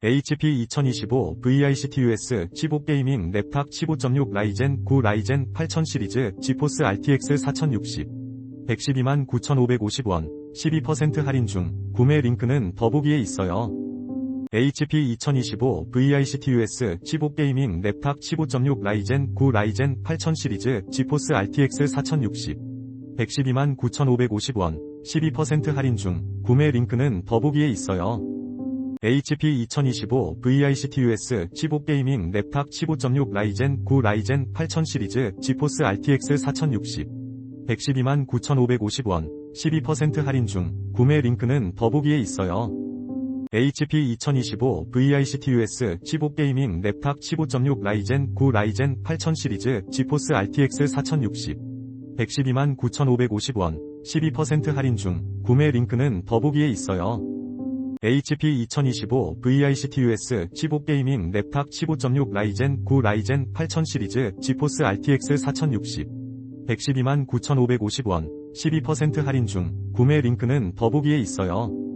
HP 2025 VICTUS 15 게이밍 랩탑 15.6 라이젠 9 라이젠 8000 시리즈 지포스 RTX 4060 112만 9,550원 12% 할인 중 구매 링크는 더보기에 있어요. HP 2025 VICTUS 15 게이밍 랩탑 15.6 라이젠 9 라이젠 8000 시리즈 지포스 RTX 4060 112만 9,550원 12% 할인 중 구매 링크는 더보기에 있어요. HP 2025 VICTUS 15 게이밍 랩탑 15.6 라이젠 9 라이젠 8000 시리즈 지포스 RTX 4060 112만 9,550원 12% 할인 중 구매 링크는 더보기에 있어요. HP 2025 VICTUS 15 게이밍 랩탑 15.6 라이젠 9 라이젠 8000 시리즈 지포스 RTX 4060 112만 9,550원 12% 할인 중 구매 링크는 더보기에 있어요. HP 2025 VICTUS 15 게이밍 랩탑 15.6 라이젠 9 라이젠 8000 시리즈 지포스 RTX 4060 112만 9,550원 12% 할인 중 구매 링크는 더보기에 있어요.